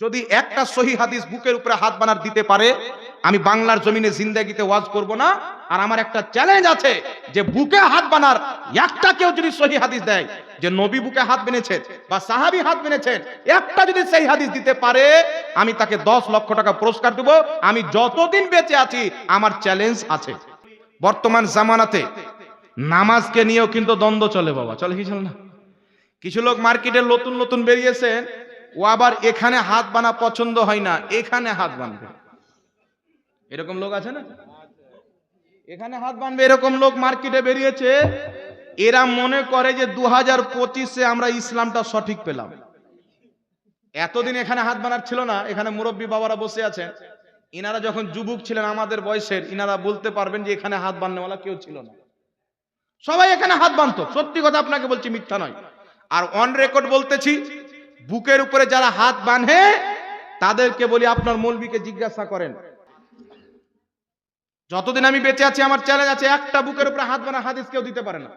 যদি একটা সহি হাদিস বুকের উপরে হাত বানার দিতে পারে, আমি বাংলার জমিনে জিন্দাগিতে ওয়াজ করব না। আর আমার একটা চ্যালেঞ্জ আছে যে বুকে হাত বানার, একটা কেউ যদি সহি হাদিস দেয়, যে নবী বুকে হাত বেনেছেন বা সাহাবি হাত বেনেছেন একটা যদি সেই হাদিস দিতে পারে, আমি তাকে দশ লক্ষ টাকা পুরস্কার দেব। আমি যতদিন বেঁচে আছি, আমার চ্যালেঞ্জ আছে। বর্তমান জামানাতে নামাজকে নিয়েও কিন্তু দ্বন্দ্ব চলে বাবা, চলে কি চলে না? কিছু লোক মার্কেটে নতুন নতুন বেরিয়েছেন ও আবার এখানে হাত বানা পছন্দ হয় না, এখানে হাত বানবে। এরকম লোক আছে না? এখানে হাত বানবে, এরকম লোক মার্কেটে বেরিয়েছে, এরা মনে করে যে দু হাজার পঁচিশে আমরা ইসলামটা সঠিক পেলাম। এতদিন এখানে হাত বানার ছিল না, এখানে মুরব্বী বাবারা বসে আছেন। ইনারা যখন যুবক ছিলেন আমাদের বয়সের, ইনারা বলতে পারবেন যে এখানে হাত বাননেওয়ালা কেউ ছিল না। সবাই এখানে হাত বানতো, সত্যি কথা আপনাকে বলছি, মিথ্যা নয়। আর অন রেকর্ড বলতেছি বুকের উপরে যারা হাত বাঁধে, তাদেরকে বলি আপনার মৌলবীকে জিজ্ঞাসা করেন। যতদিন আমি বেঁচে আছি, আমার চ্যালেঞ্জ আছে, একটা বুকের উপরে হাত বানা হাদিস কেউ দিতে পারে না।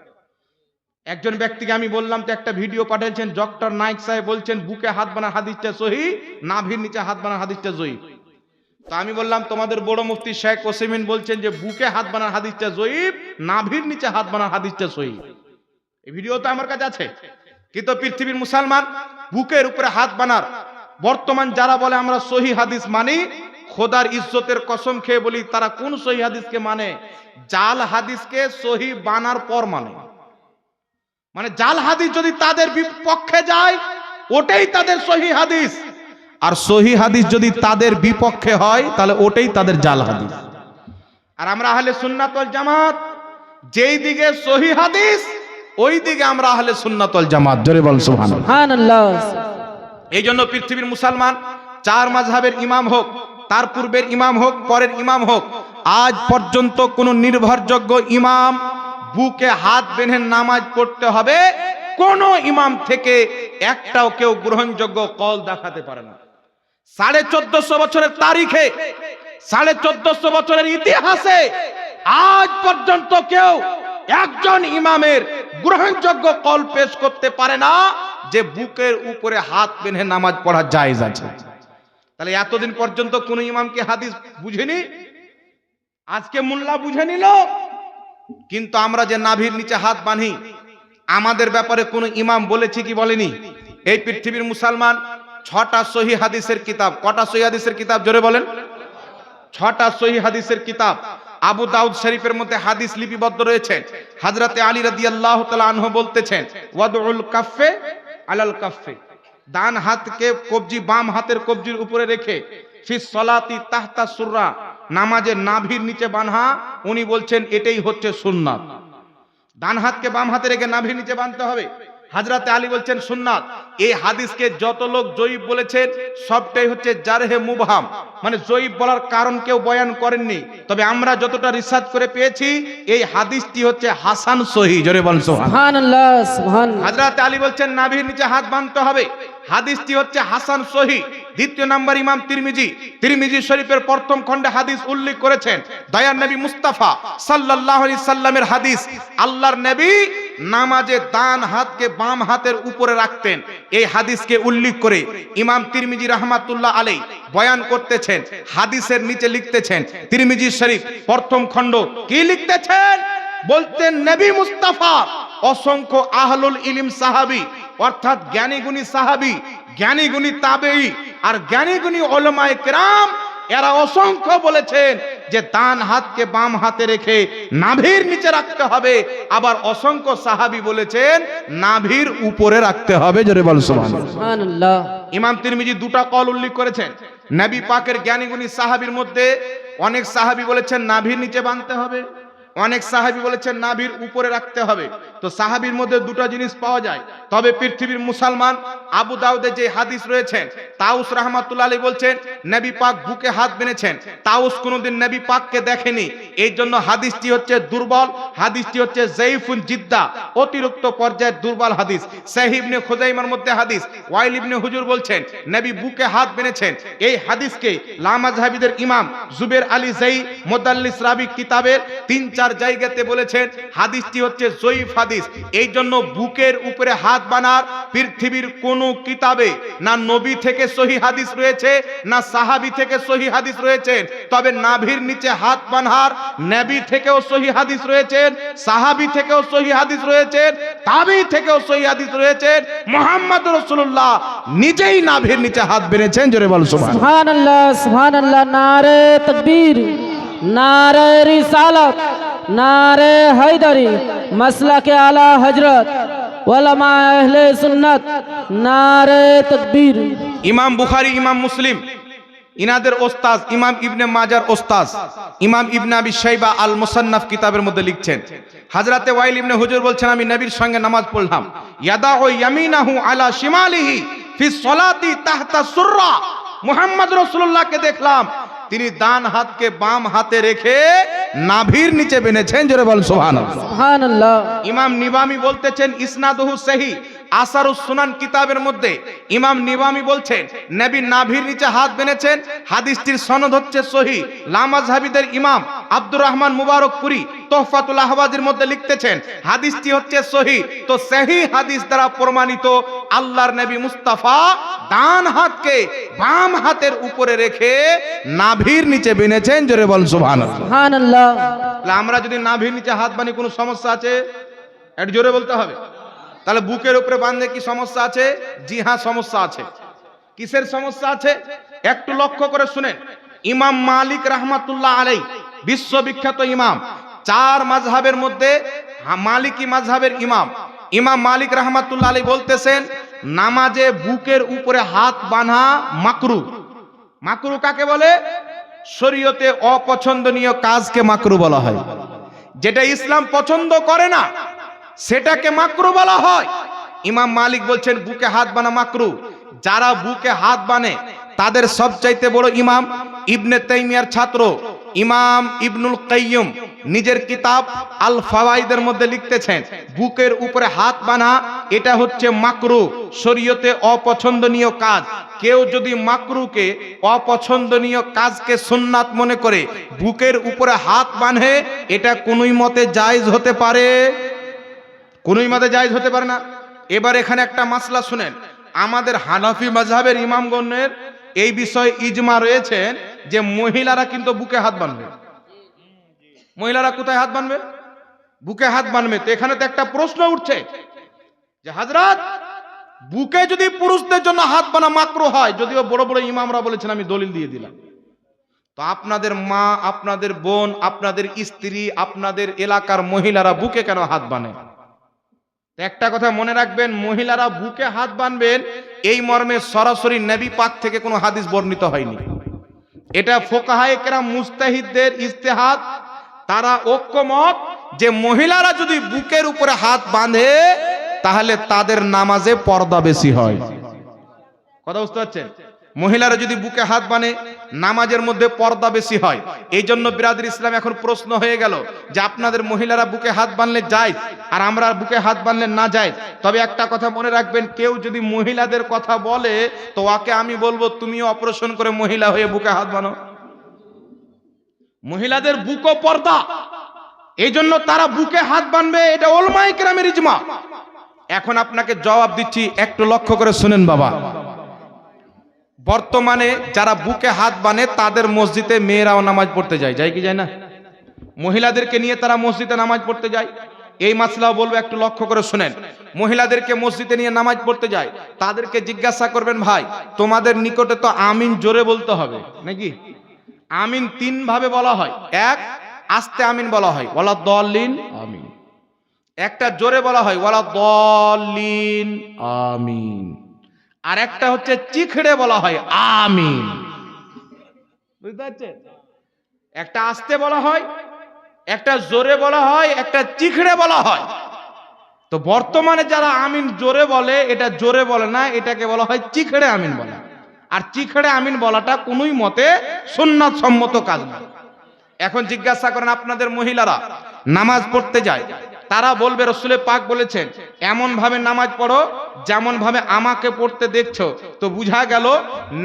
একজন ব্যক্তিকে আমি বললাম, তো একটা ভিডিও পাঠিয়েছেন ডক্টর নাইক সাহেব বলছেন, বুকে হাত বানা হাদিসটা সহি, নাভির নিচে হাত বানা হাদিসটা জয়ী। তো আমি বললাম, তোমাদের বড় মুফতি শেখ ওসিমিন বলছেন যে, বুকে হাত বানার হাদিসটা জয়ীব নাভির নিচে হাত বানার হাদিসটা সহি। এই ভিডিও তো আমার কাছে আছে। কিন্তু পৃথিবীর মুসলমান বুকের উপরে হাত বানার। বর্তমান যারা বলে আমরা সহি হাদিস মানি, খোদার ইজ্জতের কসম খেয়ে বলি তারা কোন সহি হাদিসকে মানে? জাল হাদিসকে সহি বানার পর মানে। মানে জাল হাদিস যদি তাদের বিপক্ষে যায়, ওটাই তাদের সহি হাদিস। আর সহি হাদিস যদি তাদের বিপক্ষে হয়, তাহলে ওটাই তাদের জাল হাদিস। আর আমরা আহলে সুন্নাত ওয়াল জামাত, যেই দিকে সহি হাদিস ওই দিকে আমরা আহলে সুন্নাত ওয়াল জামাত। জোরে বল সুবহানাল্লাহ। সুবহানাল্লাহ। এই জন্য পৃথিবীর মুসলমান চার মাঝহাবের ইমাম হোক তার পূর্বের ইমাম হোক পরের ইমাম হোক আজ পর্যন্ত কোনো নির্ভরযোগ্য ইমাম বুকে হাত বেঁধে নামাজ পড়তে হবে কোন ইমাম থেকে একটাও কেউ গ্রহণযোগ্য কল দেখাতে পারে না। সাড়ে চোদ্দশো বছরের তারিখে সাড়ে চোদ্দশো বছরের ইতিহাসে আজ পর্যন্ত কেউ একজন ইমামের গ্রহণযোগ্য কল পেশ করতে পারে না যে বুকের উপরে হাত বেঁধে নামাজ পড়া জায়েজ আছে। তাহলে এতদিন পর্যন্ত কোন ইমামকে হাদিস বুঝেনি? আজকে মোল্লা বুঝে নিল। কিন্তু আমরা যে নাভির নিচে হাত বাঁধি, আমাদের ব্যাপারে কোন ইমাম বলেছে কি বলেনি? এই পৃথিবীর মুসলমান ছটা সহি হাদিসের কিতাব, কটা সহি হাদিসের কিতাব? জোরে বলেন। ছটা সহি হাদিসের কিতাব। আবু দাউদ শরীফের মধ্যে হাদিস লিপিবদ্ধ রয়েছে। হাজরাতে আলী রাদিয়াল্লাহু তাআলা আনহু বলতেছেন, ওয়াদউল কাফে আলাল কাফে ডান হাতকে কবজি, বাম হাতের কবজির উপরে রেখে ফিস সলাতি তাহতা সুররা। নামাজের নাভির নিচে বানহা উনি বলছেন, এটাই হচ্ছে সুন্নাত। ডান হাতকে বাম হাতে রেখে নাভির নিচে বাঁধতে হবে। হাজরাতে আলী বলছেন সুন্নাত এই হাদিসকে যত লোক জয়ীব বলেছেন সবটাই হচ্ছে জারহে মুবহাম। মানে জয়ীব বলার কারণ কেউ বয়ান করেননি। তবে আমরা যতটা রিসার্চ করে পেয়েছি এই হাদিসটি হচ্ছে হাসান সহি। জোরে বল সুবহানাল্লাহ সুবহান। হাজরাতে আলী বলছেন নাভির নিচে হাত বাঁধতে হবে। হাদিসটি হচ্ছে হাসান সহি। দ্বিতীয় নাম্বার ইমাম তিরমিজি। তিরমিজি শরীফের প্রথম খণ্ডে হাদিস উল্লেখ করেছেন, দয়ার নবী মুস্তাফা সাল্লাল্লাহু আলাইহি সাল্লামের হাদিস, আল্লাহর নবী নামাজে ডান হাতকে বাম হাতের উপরে রাখতেন। এই হাদিসকে উল্লেখ করে ইমাম তিরমিজি রহমাতুল্লাহ আলাই বয়ান করতেছেন, হাদিসের নিচে লিখতেছেন, তিরমিজি শরীফ প্রথম খণ্ড কি লিখতেছেন? বলতেন, নবী মুস্তাফা, অসংখ্য আহলুল ইলিম সাহাবি, অর্থাৎ জ্ঞানীগুণী সাহাবি জ্ঞানীগুণী তাবেই আর জ্ঞানীগুণী ওলামায়ে কেরাম এরা অসংখ্য বলেছেন যে ডান হাতকে বাম হাতে রেখে নাভির নিচে রাখতে হবে। আবার অসংখ্য সাহাবি বলেছেন নাভির উপরে রাখতে হবে। জোরে বল সুবহানাল্লাহ। ইমাম তিরমিজি দুটা কল উল্লেখ করেছেন। নবী পাকের জ্ঞানীগুণী সাহাবীর মধ্যে অনেক সাহাবী বলেছেন নাভির নিচে বাঁধতে হবে। অনেক সাহাবী বলেছেন নাভির উপরে রাখতে হবে। তো সাহাবীর মধ্যে দুটো জিনিস পাওয়া যায়। তবে পৃথিবীর মুসলমান আবু দাউদে যে হাদিস রয়েছেন তাউস রহমাতুল্লাহ আলী বলছেন, নবী পাক বুকে হাত বেঁধেছেন। তাউস কোনোদিন নবী পাককে দেখেনি। এই জন্য হাদিসটি হচ্ছে দুর্বল, হাদিসটি হচ্ছে জয়ফুন জিদ্দা, অতিরিক্ত পর্যায়ের দুর্বল হাদিস। সাহিবনে খোজাইমার মধ্যে হাদিস, ওয়াইল ইবনে হুজুর বলছেন, নবী বুকে হাত বেঁধেছেন। এই হাদিসকে লামা লামাজহাবিদের ইমাম জুবের আলী জাই মোদাল্লিস রাবি কিতাবের তিন চার জায়গাতে বলেছেন, হাদিসটি হচ্ছে জয়ীফ হাদিস। হাদিস। এই জন্য বুকের উপরে হাত বানার পৃথিবীর কোন কিতাবে না নবী থেকে সহি হাদিস রয়েছে, না সাহাবি থেকে সহি হাদিস রয়েছে। তবে নাভির নিচে হাত বানহার নেবি থেকেও সহি হাদিস রয়েছে, সাহাবি থেকেও সহি হাদিস রয়েছে, তাবি থেকেও সহি হাদিস রয়েছে। মোহাম্মদ রসুল্লাহ নিজেই নাভির নিচে হাত বেড়েছেন জোরে বল সুবহানাল্লাহ সুবহানাল্লাহ, নারে তাকবীর, নারে রিসালাত। নারে হায়দারি, মাসলাকে আলা হজরত ওলামা নারে তকবীর। ইমাম বুখারি, ইমাম মুসলিম, ইনাদের ওস্তাজ ইমাম ইবনে মাজার ওস্তাজ ইমাম ইবনে আবি শাইবা আল মুসান্নাফ কিতাবের মধ্যে লিখছেন, হাজরাতে ওয়াইল ইবনে হুজুর বলছেন, আমি নবীর সঙ্গে নামাজ পড়লাম ইয়াদা ও ইয়ামিনাহু আলা শিমালিহি ফি সলাতি তাহতা সুররা, মুহাম্মদ রাসূলুল্লাহকে দেখলাম তিনি দান হাতকে বাম হাতে রেখে নাভির নিচে বেনেছেন জোরে বল সোহান ইমাম নিবামি বলতেছেন ইসনাদহু সেহী আসারুস কিতাবের মধ্যে ইমাম নিবামি বলছেন নবী নাভির নিচে হাত বেঁধেছেন হাদিসটির সনদ হচ্ছে সহি। লামাজহাবিদের ইমাম আব্দুর রহমান মুবারকপুরি তোহফাতুল আহবাজের মধ্যে লিখতেছেন হাদিসটি হচ্ছে সহি। তো হাদিস দ্বারা প্রমাণিত আল্লাহর নবী মুস্তাফা ডান হাতকে বাম হাতের উপরে রেখে নাভির নিচে বেঁধেছেন জোরে বল সুবহানাল্লাহ। আমরা যদি নাভির নিচে হাত বানি কোনো সমস্যা আছে? জোরে বলতে হবে। তাহলে বুকের উপরে বাঁধলে কি সমস্যা আছে? জি হ্যাঁ সমস্যা আছে। কিসের সমস্যা আছে? একটু লক্ষ্য করে শুনেন ইমাম মালিক রাহমাতুল্লাহ আলাই বিশ্ববিখ্যাত ইমাম। চার মাযহাবের মধ্যে মালিকি মাযহাবের ইমাম। ইমাম মালিক রাহমাতুল্লাহ আলাই বলতেছেন, নামাজে বুকের উপরে হাত বাঁধা মাকরু। মাকরু কাকে বলে? শরীয়তে অপছন্দনীয় কাজকে মাকরু বলা হয়। যেটা ইসলাম পছন্দ করে না সেটাকে মাকরু বলা হয়। ইমাম মালিক বলছেন, বুকে হাত বানা মাকরু। যারা বুকে হাত বানে, তাদের সবচাইতে বড় ইমাম ইবনে তাইমিয়ার ছাত্র। ইমাম ইবনুল কাইয়ুম নিজের কিতাব আল ফাওয়াইদের মধ্যে লিখতেছেন, বুকের উপরে হাত বানা, এটা হচ্ছে মাকরু। শরীয়তে অপছন্দনীয় কাজ। কেউ যদি মাকরুকে অপছন্দনীয় কাজকে সুন্নাত মনে করে, বুকের উপরে হাত বাঁধে, এটা কোনোই মতে জায়েজ হতে পারে। কোনোই মতে জায়েজ হতে পারে না। এবার এখানে একটা মাসলা শুনেন। আমাদের হানাফি মাযহাবের ইমামগণের এই বিষয়ে ইজমা রয়েছেন যে মহিলারা কিন্তু বুকে হাত বানবে মহিলারা কোথায় হাত বানবে বুকে হাত বানবে তো এখানে তো একটা প্রশ্ন উঠছে যে, হাজরাত, বুকে যদি পুরুষদের জন্য হাত বানা মাত্র হয়, যদিও বড় বড় ইমামরা বলেছেন, আমি দলিল দিয়ে দিলাম। তো আপনাদের মা, আপনাদের বোন, আপনাদের স্ত্রী, আপনাদের এলাকার মহিলারা বুকে কেন হাত বানে একটা কথা মনে রাখবেন, মহিলারা বুকে হাত বানবেন, এই মর্মে সরাসরি নবী পাক থেকে কোনো হাদিস বর্ণিত হয়নি। এটা ফোকাহায়ে কেরাম মুস্তাহিদদের ইস্তেহাদ তারা ঐক্যমত যে মহিলারা যদি বুকের উপরে হাত বাঁধে, তাহলে তাদের নামাজে পর্দা বেশি হয়। কথা বুঝতে পারছেন? মহিলারা যদি বুকে হাত বানে নামাজের মধ্যে পর্দা বেশি হয়। এই জন্য বিরাদের ইসলাম এখন প্রশ্ন হয়ে গেল যে আপনাদের মহিলারা বুকে হাত বানলে যায় আর আমরা বুকে হাত বানলে না যায়। তবে একটা কথা মনে রাখবেন, কেউ যদি মহিলাদের কথা বলে, তো ওকে আমি বলব, তুমিও অপারেশন করে মহিলা হয়ে বুকে হাত বানো মহিলাদের বুকও পর্দা। এই জন্য তারা বুকে হাত বানবে এটা ওলমাই গ্রামের ইজমা। এখন আপনাকে জবাব দিচ্ছি, একটু লক্ষ্য করে শুনেন বাবা। বর্তমানে যারা বুকে হাত বানে তাদের মসজিদে মেয়েরাও নামাজ পড়তে যায়। যায় কি যায় না? মহিলাদেরকে নিয়ে তারা মসজিদে নামাজ পড়তে যায়। এই মাসলাও বলব একটু লক্ষ্য করে শুনেন। মহিলাদেরকে মসজিদে নিয়ে নামাজ পড়তে যায়। তাদেরকে জিজ্ঞাসা করবেন ভাই তোমাদের নিকটে তো আমিন জোরে বলতে হবে নাকি? আমিন তিন ভাবে বলা হয়। এক আস্তে আমিন বলা হয়। ওয়ালা দলিন আমিন। একটা জোরে বলা হয়। ওয়ালা দলিন আমিন। আর একটা হচ্ছে চিখড়ে বলা হয় আমিন। বুঝতে পারছেন? একটা আস্তে বলা হয়, একটা জোরে বলা হয়, একটা চিখড়ে বলা হয়। তো বর্তমানে যারা আমিন জোরে বলে, এটা জোরে বলে না, এটাকে বলা হয় চিখড়ে আমিন বলা। আর চিখড়ে আমিন বলাটা কোনোই মতে সুন্নাত সম্মত কাজ না। এখন জিজ্ঞাসা করেন আপনাদের মহিলারা, নামাজ পড়তে যায় তারা বলবে রসুলে পাক বলেছেন এমন ভাবে নামাজ পড়ো যেমন ভাবে আমাকে পড়তে দেখছ। তো বুঝা গেল,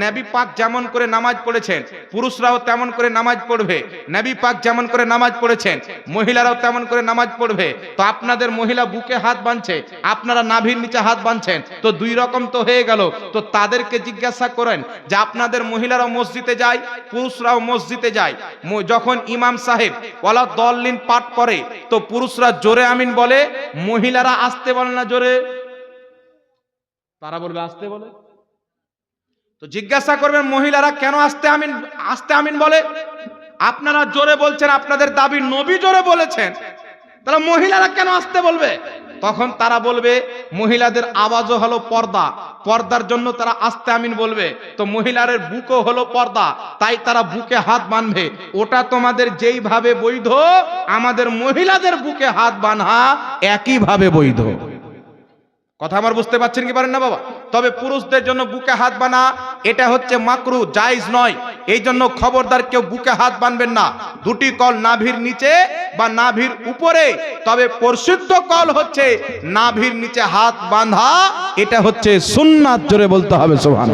নবী পাক যেমন করে নামাজ পড়েছেন, পুরুষরাও তেমন করে নামাজ পড়বে, নবী পাক যেমন করে নামাজ পড়েছেন, মহিলারাও তেমন করে নামাজ পড়বে। তো আপনাদের মহিলা বুকে হাত বাঁধছে, আপনারা নাভির নিচে হাত বাঁধছেন, তো দুই রকম তো হয়ে গেল। তো তাদেরকে জিজ্ঞাসা করেন যে, আপনাদের মহিলারাও মসজিদে যায়, পুরুষরাও মসজিদে যায়? যখন ইমাম সাহেব ওলা দল্লিন পাঠ করে, তো পুরুষরা জোরে আমিন বলে, মহিলারা আসতে বলে না জোরে। তারা বলবে, আসতে বলে। তো জিজ্ঞাসা করবেন, মহিলারা কেন আসতে আমিন আসতে আমিন বলে? আপনারা জোরে বলছেন, আপনাদের দাবি নবী জোরে বলেছেন। তাহলে মহিলারা কেন আসতে বলবে? তখন তারা বলবে, মহিলাদের আওয়াজও হলো পর্দা। পর্দার জন্য তারা আস্তে আমিন বলবে, তো মহিলাদের বুকও হলো পর্দা, তাই তারা বুকে হাত বাঁধবে। ওটা তোমাদের যেইভাবে বৈধ, আমাদের মহিলাদের বুকে হাত বাঁধা একইভাবে বৈধ। কথা আমার বুঝতে পারছেন কি পারেন না বাবা? তবে পুরুষদের জন্য বুকে হাত বানা এটা হচ্ছে মাকরু, জায়জ নয়। এই জন্য খবরদার কেউ বুকে হাত বানবেন না। দুটি কল নাভির নিচে বা নাভির উপরে। তবে প্রসিদ্ধ কল হচ্ছে নাভির নিচে হাত বাঁধা। এটা হচ্ছে সুন্নাত, জোরে বলতে হবে সোহান